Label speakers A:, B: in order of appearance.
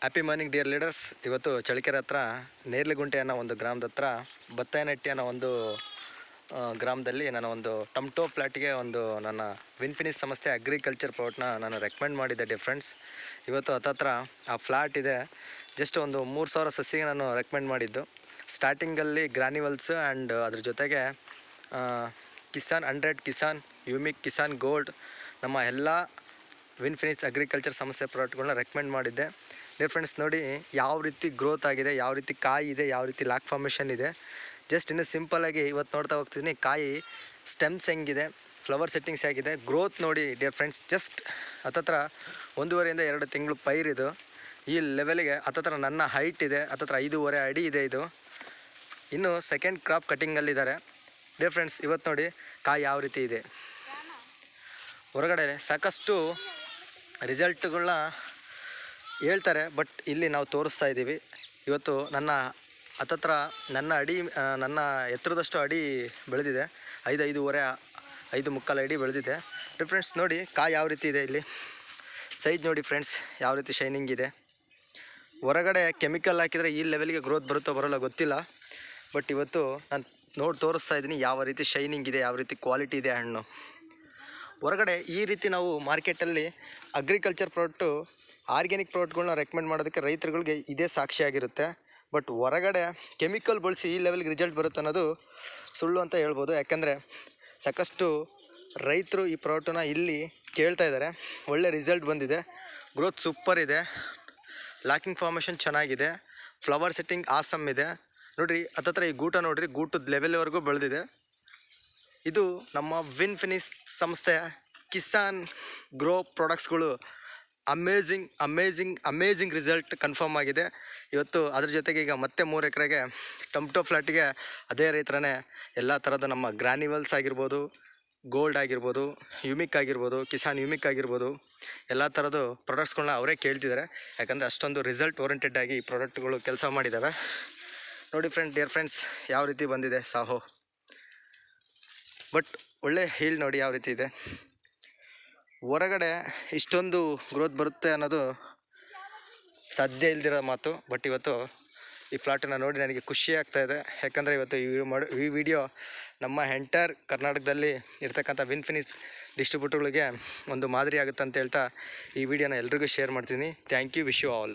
A: Happy morning dear leaders ಇವತ್ತು ಚಳಿಕೆರೆ ಹತ್ರ ನೇರ್ಲಿಗುಂಟೆ ಅನ್ನೋ ಒಂದು ಗ್ರಾಮದ ಹತ್ರ ಬತ್ತಾಯನಟ್ಟಿ ಅನ್ನೋ ಒಂದು ಗ್ರಾಮದಲ್ಲಿ ನಾನು ಒಂದು ಟಮ್ಟೋ ಫ್ಲ್ಯಾಟ್ಗೆ ಒಂದು ನನ್ನ ವಿನ್ಫಿನಿಸ್ ಸಂಸ್ಥೆ ಅಗ್ರಿಕಲ್ಚರ್ ಪ್ಲಾಟ್ನ ನಾನು ರೆಕಮೆಂಡ್ ಮಾಡಿದ್ದೆ ಡಿಫ್ರೆಂಡ್ಸ್ ಇವತ್ತು ಹತ್ತತ್ರ ಆ ಫ್ಲಾಟ್ ಇದೆ. ಜಸ್ಟ್ ಒಂದು ಮೂರು ಸಾವಿರ ಸಸಿಗೆ ನಾನು ರೆಕಮೆಂಡ್ ಮಾಡಿದ್ದು. ಸ್ಟಾರ್ಟಿಂಗಲ್ಲಿ ಗ್ರ್ಯಾನ್ಯುವಲ್ಸ್ ಆ್ಯಂಡ್ ಅದ್ರ ಜೊತೆಗೆ Kisan hundred Kisan humic Kisan gold ನಮ್ಮ ಎಲ್ಲ ವಿನ್ಫಿನಿಸ್ ಅಗ್ರಿಕಲ್ಚರ್ ಸಂಸ್ಥೆ ಪ್ರಾಡಕ್ಟ್ಗಳನ್ನ ರೆಕಮೆಂಡ್ ಮಾಡಿದ್ದೆ. ಡಿಯರ್ ಫ್ರೆಂಡ್ಸ್ ನೋಡಿ ಯಾವ ರೀತಿ ಗ್ರೋತ್ ಆಗಿದೆ ಯಾವ ರೀತಿ ಕಾಯಿ ಇದೆ ಯಾವ ರೀತಿ ಲಾಕ್ ಫಾರ್ಮೇಷನ್ ಇದೆ. ಜಸ್ಟ್ ಇನ್ನು ಸಿಂಪಲಾಗಿ ಇವತ್ತು ನೋಡ್ತಾ ಹೋಗ್ತಿದ್ದೀನಿ ಕಾಯಿ ಸ್ಟೆಮ್ಸ್ ಹೆಂಗಿದೆ ಫ್ಲವರ್ ಸೆಟ್ಟಿಂಗ್ಸ್ ಹೇಗಿದೆ ಗ್ರೋತ್ ನೋಡಿ ಡಿಯರ್ ಫ್ರೆಂಡ್ಸ್ ಜಸ್ಟ್ ಹತ್ತತ್ರ ಒಂದೂವರೆಯಿಂದ ಎರಡು ತಿಂಗಳು ಪೈರಿದು ಈ ಲೆವೆಲಿಗೆ ಹತ್ತತ್ರ ನನ್ನ ಹೈಟ್ ಇದೆ ಹತ್ತತ್ರ ಐದೂವರೆ ಅಡಿ ಇದೆ ಇದು. ಇನ್ನು ಸೆಕೆಂಡ್ ಕ್ರಾಪ್ ಕಟ್ಟಿಂಗಲ್ಲಿದ್ದಾರೆ ಡಿಯರ್ ಫ್ರೆಂಡ್ಸ್ ಇವತ್ತು ನೋಡಿ ಕಾಯಿ ಯಾವ ರೀತಿ ಇದೆ. ಹೊರಗಡೆ ಸಾಕಷ್ಟು ರಿಸಲ್ಟ್ಗಳನ್ನ ಹೇಳ್ತಾರೆ ಬಟ್ ಇಲ್ಲಿ ನಾವು ತೋರಿಸ್ತಾ ಇದ್ದೀವಿ. ಇವತ್ತು ನನ್ನ ಹತ್ತತ್ರ ನನ್ನ ಅಡಿ ನನ್ನ ಎತ್ತರದಷ್ಟು ಅಡಿ ಬೆಳೆದಿದೆ. ಐದು, ಐದೂವರೆ, ಐದು ಮುಕ್ಕಾಲು ಅಡಿ ಬೆಳೆದಿದೆ. ಫ್ರೆಂಡ್ಸ್ ನೋಡಿ ಕಾಯಿ ಯಾವ ರೀತಿ ಇದೆ ಇಲ್ಲಿ? ಸೈಜ್ ನೋಡಿ ಫ್ರೆಂಡ್ಸ್ ಯಾವ ರೀತಿ ಶೈನಿಂಗ್ ಇದೆ. ಹೊರಗಡೆ ಕೆಮಿಕಲ್ ಹಾಕಿದರೆ ಈ ಲೆವೆಲ್ಗೆ ಗ್ರೋತ್ ಬರುತ್ತೋ ಬರೋಲ್ಲ ಗೊತ್ತಿಲ್ಲ. ಬಟ್ ಇವತ್ತು ನಾನು ನೋಡಿ ತೋರಿಸ್ತಾ ಇದ್ದೀನಿ ಯಾವ ರೀತಿ ಶೈನಿಂಗ್ ಇದೆ, ಯಾವ ರೀತಿ ಕ್ವಾಲಿಟಿ ಇದೆ ಹಣ್ಣು. ಹೊರಗಡೆ ಈ ರೀತಿ ನಾವು ಮಾರ್ಕೆಟಲ್ಲಿ ಅಗ್ರಿಕಲ್ಚರ್ ಪ್ರಾಡಕ್ಟು ಆರ್ಗ್ಯಾನಿಕ್ ಪ್ರಾಡಕ್ಟ್ಗಳನ್ನ ರೆಕಮೆಂಡ್ ಮಾಡೋದಕ್ಕೆ ರೈತರುಗಳಿಗೆ ಇದೇ ಸಾಕ್ಷಿಯಾಗಿರುತ್ತೆ. ಬಟ್ ಹೊರಗಡೆ ಕೆಮಿಕಲ್ ಬಳಸಿ ಈ ಲೆವೆಲ್ಗೆ ರಿಸಲ್ಟ್ ಬರುತ್ತೆ ಅನ್ನೋದು ಸುಳ್ಳು ಅಂತ ಹೇಳ್ಬೋದು. ಯಾಕಂದರೆ ಸಾಕಷ್ಟು ರೈತರು ಈ ಪ್ರಾಡಕ್ಟನ್ನ ಇಲ್ಲಿ ಕೇಳ್ತಾ ಇದ್ದಾರೆ. ಒಳ್ಳೆ ರಿಸಲ್ಟ್ ಬಂದಿದೆ. ಗ್ರೋತ್ ಸೂಪರ್ ಇದೆ. ಲಾಕಿಂಗ್ ಫಾರ್ಮೇಷನ್ ಚೆನ್ನಾಗಿದೆ. ಫ್ಲವರ್ ಸೆಟ್ಟಿಂಗ್ ಆಸಮ್ ಇದೆ. ನೋಡಿರಿ, ಹತ್ತತ್ರ ಈ ಗೂಟ ನೋಡಿರಿ, ಗೂಟದ ಲೆವೆಲ್ವರೆಗೂ ಬೆಳೆದಿದೆ. ಇದು ನಮ್ಮ ವಿನ್ ಫಿನಿಸ್ ಸಂಸ್ಥೆ Kisan grow ಪ್ರಾಡಕ್ಟ್ಸ್ಗಳು amazing amazing amazing result confirm ಆಗಿದೆ. ಇವತ್ತು ಅದ್ರ ಜೊತೆಗೆ ಈಗ ಮತ್ತೆ ಮೂರು ಎಕರೆಗೆ ಟೊಮ್ಟೊ ಫ್ಲಾಟಿಗೆ ಅದೇ ರೈತರೇ ಎಲ್ಲ ಥರದ ನಮ್ಮ ಗ್ರ್ಯಾನ್ಯುವಲ್ಸ್ ಆಗಿರ್ಬೋದು ಗೋಲ್ಡ್ ಆಗಿರ್ಬೋದು ಯುಮಿಕ್ ಆಗಿರ್ಬೋದು ಕಿಸಾನ್ ಯುಮಿಕ್ ಆಗಿರ್ಬೋದು, ಎಲ್ಲ ಥರದ್ದು ಪ್ರಾಡಕ್ಟ್ಸ್ಗಳನ್ನ ಅವರೇ ಕೇಳ್ತಿದ್ದಾರೆ. ಯಾಕಂದರೆ ಅಷ್ಟೊಂದು ರಿಸಲ್ಟ್ ಓರಿಯೆಂಟೆಡ್ ಆಗಿ ಈ ಪ್ರಾಡಕ್ಟ್ಗಳು ಕೆಲಸ ಮಾಡಿದ್ದಾವೆ ನೋಡಿ ಫ್ರೆಂಡ್ ಡಿಯರ್ ಫ್ರೆಂಡ್ಸ್ ಯಾವ ರೀತಿ ಬಂದಿದೆ ಸಾಹೋ? ಬಟ್ ಒಳ್ಳೆ ಹೀಲ್ ನೋಡಿ ಯಾವ ರೀತಿ ಇದೆ. ಹೊರಗಡೆ ಇಷ್ಟೊಂದು ಗ್ರೋತ್ ಬರುತ್ತೆ ಅನ್ನೋದು ಸಾಧ್ಯ ಇಲ್ದಿರೋ ಮಾತು. ಬಟ್ ಇವತ್ತು ಈ ಫ್ಲಾಟನ್ನು ನೋಡಿ ನನಗೆ ಖುಷಿ ಆಗ್ತಾ ಇದೆ. ಯಾಕಂದರೆ ಇವತ್ತು ಈ ಮಾಡು ಈ ವಿಡಿಯೋ ನಮ್ಮ ಎಂಟೈರ್ ಕರ್ನಾಟಕದಲ್ಲಿ ಇರ್ತಕ್ಕಂಥ ವಿನ್ಫಿನಿಸ್ ಡಿಸ್ಟ್ರಿಬ್ಯೂಟರ್ಗಳಿಗೆ ಒಂದು ಮಾದರಿ ಆಗುತ್ತೆ ಅಂತ ಹೇಳ್ತಾ ಈ ವಿಡಿಯೋನ ಎಲ್ರಿಗೂ ಶೇರ್ ಮಾಡ್ತೀನಿ. Thank you wish you all